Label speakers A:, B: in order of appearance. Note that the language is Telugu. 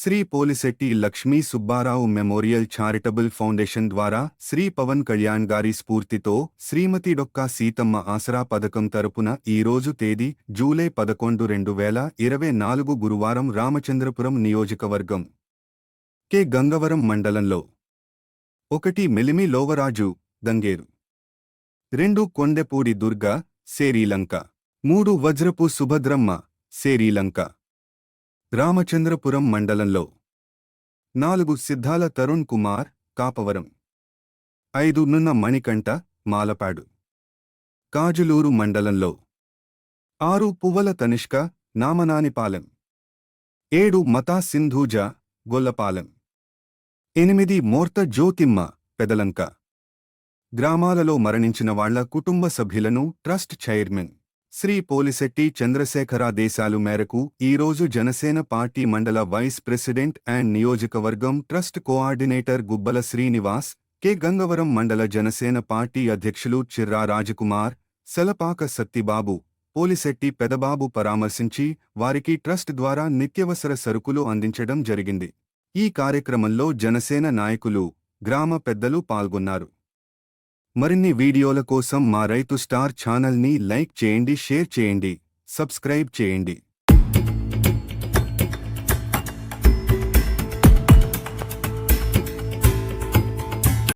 A: Shri Polisetti Lakshmi Subbarao memorial charitable foundation ద్వారా శ్రీ పవన్ కళ్యాణ్ గారి స్ఫూర్తితో శ్రీమతి డొక్కా సీతమ్మ ఆసరా పథకం తరపున ఈరోజు తేదీ జూలై పదకొండు రెండు వేల ఇరవై నాలుగు గురువారం రామచంద్రపురం నియోజకవర్గం కె. గంగవరం మండలంలో. ఒకటి మెలిమి లోవరాజు దంగేరు. రెండు కొండెపూడి దుర్గ సేరీలంక మూడు వజ్రపు సుభద్రమ్మ సేరీలంక రామచంద్రపురం మండలంలో నాలుగు సిద్ధాల తరుణ్ కుమార్ కాపవరం ఐదు నున్న మణికంఠ మాలపాడు కాజులూరు మండలంలో ఆరు పువ్వల తనిష్క నామనానిపాలెం ఏడు మతా సింధూజ గొల్లపాలెం ఎనిమిది మోర్త జ్యోతిమ్మ పెదలంక. గ్రామాలలో మరణించిన వాళ్ళ కుటుంబ సభ్యులను ట్రస్ట్ చైర్మన్ శ్రీ పోలిశెట్టి చంద్రశేఖరాదేశాలు మేరకు ఈరోజు జనసేన పార్టీ మండల వైస్ ప్రెసిడెంట్ అండ్ నియోజకవర్గం trust coordinator Gubbala Srinivas K. Gangavaram మండల జనసేన పార్టీ అధ్యక్షులు చిర్రా రాజకుమార్ సెలపాక సత్తిబాబు పోలిశెట్టి పెదబాబు పరామర్శించి వారికి ట్రస్ట్ ద్వారా నిత్యవసర సరుకులు అందించడం జరిగింది. ఈ కార్యక్రమంలో జనసేన నాయకులు గ్రామ పెద్దలు పాల్గొన్నారు. మరిన్ని వీడియోల కోసం మా రైతు స్టార్ ఛానల్ని లైక్ చేయండి షేర్ చేయండి సబ్స్క్రైబ్ చేయండి.